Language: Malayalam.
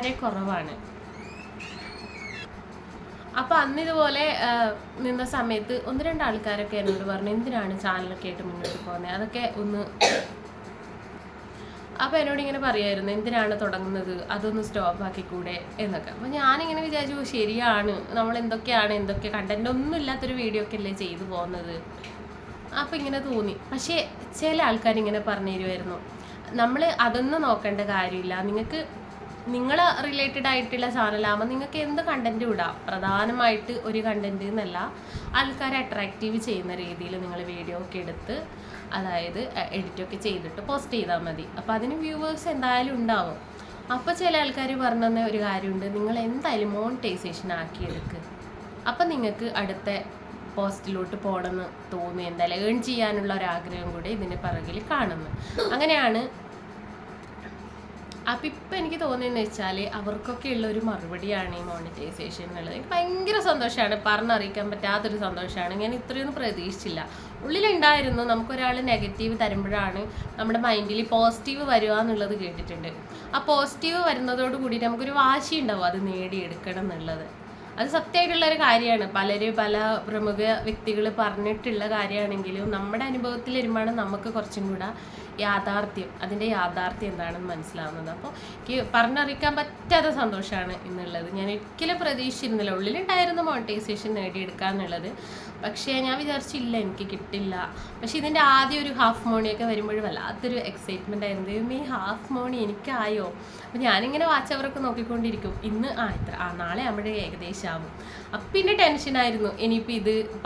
വളരെ കുറവാണ്. അപ്പോൾ അന്ന് ഇതുപോലെ നിന്ന സമയത്ത് ഒന്ന് രണ്ട് ആൾക്കാരൊക്കെ എന്നോട് പറഞ്ഞു എന്തിനാണ് ചാനലൊക്കെ ആയിട്ട് മുന്നോട്ട് പോകുന്നത് അതൊക്കെ ഒന്ന് അപ്പോൾ എന്നോട് ഇങ്ങനെ പറയായിരുന്നു എന്തിനാണ് തുടങ്ങുന്നത്? അതൊന്ന് സ്റ്റോപ്പ് ആക്കിക്കൂടെ എന്നൊക്കെ. അപ്പോൾ ഞാനിങ്ങനെ വിചാരിച്ചു ശരിയാണ്. നമ്മൾ എന്തൊക്കെയാണ് എന്തൊക്കെ കണ്ടന്റ് ഒന്നും ഇല്ലാത്തൊരു വീഡിയോ ഒക്കെ അല്ലേ ചെയ്തു പോകുന്നത്? അപ്പോൾ ഇങ്ങനെ തോന്നി. പക്ഷേ ചില ആൾക്കാർ ഇങ്ങനെ പറഞ്ഞു തരുമായിരുന്നു നമ്മൾ അതൊന്നും നോക്കേണ്ട കാര്യമില്ല. നിങ്ങൾക്ക് നിങ്ങൾ റിലേറ്റഡ് ആയിട്ടുള്ള ചാനലാകുമ്പോൾ നിങ്ങൾക്ക് എന്ത് കണ്ടന്റ് വിടാം പ്രധാനമായിട്ട് ഒരു കണ്ടന്റ് എന്നല്ല ആൾക്കാരെ അട്രാക്റ്റീവ് ചെയ്യുന്ന രീതിയിൽ നിങ്ങൾ വീഡിയോ ഒക്കെ എടുത്ത് അതായത് എഡിറ്റൊക്കെ ചെയ്തിട്ട് പോസ്റ്റ് ചെയ്താൽ മതി. അപ്പോൾ അതിന് വ്യൂവേഴ്സ് എന്തായാലും ഉണ്ടാവും. അപ്പോൾ ചില ആൾക്കാർ പറഞ്ഞു ഒരു കാര്യമുണ്ട് നിങ്ങൾ എന്തായാലും മോണിറ്റൈസേഷൻ ആക്കിയെടുക്ക്. അപ്പം നിങ്ങൾക്ക് അടുത്ത പോസ്റ്റിലോട്ട് പോകണമെന്ന് തോന്നി എന്തായാലും ഏൺ ചെയ്യാനുള്ള ഒരു ആഗ്രഹം കൂടി ഇതിന്റെ പിറകിൽ കാണുന്നു. അങ്ങനെയാണ് അപ്പം ഇപ്പം എനിക്ക് തോന്നിയെന്ന് വെച്ചാൽ അവർക്കൊക്കെ ഉള്ള ഒരു മറുപടിയാണ് ഈ മോണിറ്റൈസേഷൻ എന്നുള്ളത്. എനിക്ക് ഭയങ്കര സന്തോഷമാണ്. പറഞ്ഞറിയിക്കാൻ പറ്റാത്തൊരു സന്തോഷമാണ്. ഞാൻ ഇത്രയൊന്നും പ്രതീക്ഷിച്ചില്ല. ഉള്ളിലുണ്ടായിരുന്നു നമുക്കൊരാൾ നെഗറ്റീവ് തരുമ്പോഴാണ് നമ്മുടെ മൈൻഡിൽ പോസിറ്റീവ് വരിക എന്നുള്ളത് കേട്ടിട്ടുണ്ട്. ആ പോസിറ്റീവ് വരുന്നതോട് കൂടി നമുക്കൊരു വാശി ഉണ്ടാവും അത് നേടിയെടുക്കണം എന്നുള്ളത്. അത് സത്യമായിട്ടുള്ള ഒരു കാര്യമാണ്. പലരും പല പ്രമുഖ വ്യക്തികൾ പറഞ്ഞിട്ടുള്ള കാര്യമാണെങ്കിലും നമ്മുടെ അനുഭവത്തിൽ വരുമ്പോൾ നമുക്ക് കുറച്ചും കൂടെ യാഥാർത്ഥ്യം അതിന്റെ യാഥാർത്ഥ്യം എന്താണെന്ന് മനസ്സിലാവുന്നത്. അപ്പോൾ എനിക്ക് പറഞ്ഞറിയിക്കാൻ പറ്റാത്ത സന്തോഷമാണ് എന്നുള്ളത് ഞാൻ ഒരിക്കലും പ്രതീക്ഷിച്ചിരുന്നില്ല. ഉള്ളിലുണ്ടായിരുന്നു മോണിറ്റൈസേഷൻ നേടിയെടുക്കുക എന്നുള്ളത് പക്ഷേ ഞാൻ വിചാരിച്ചില്ല എനിക്ക് കിട്ടില്ല. പക്ഷെ ഇതിന്റെ ആദ്യം ഒരു ഹാഫ് മോണിയൊക്കെ വരുമ്പോഴും വല്ലാത്തൊരു എക്സൈറ്റ്മെന്റ് ആയിരുന്നു. ദൈവം ഈ ഹാഫ് മോണി എനിക്കായോ? അപ്പോൾ ഞാനിങ്ങനെ വാച്ച് അവരൊക്കെ നോക്കിക്കൊണ്ടിരിക്കും. ഇന്ന് ആ ഇത്ര ആ നാളെ നമ്മുടെ ഏകദേശം ആവും. അപ്പം പിന്നെ ടെൻഷനായിരുന്നു ഇനിയിപ്പോൾ ഇത്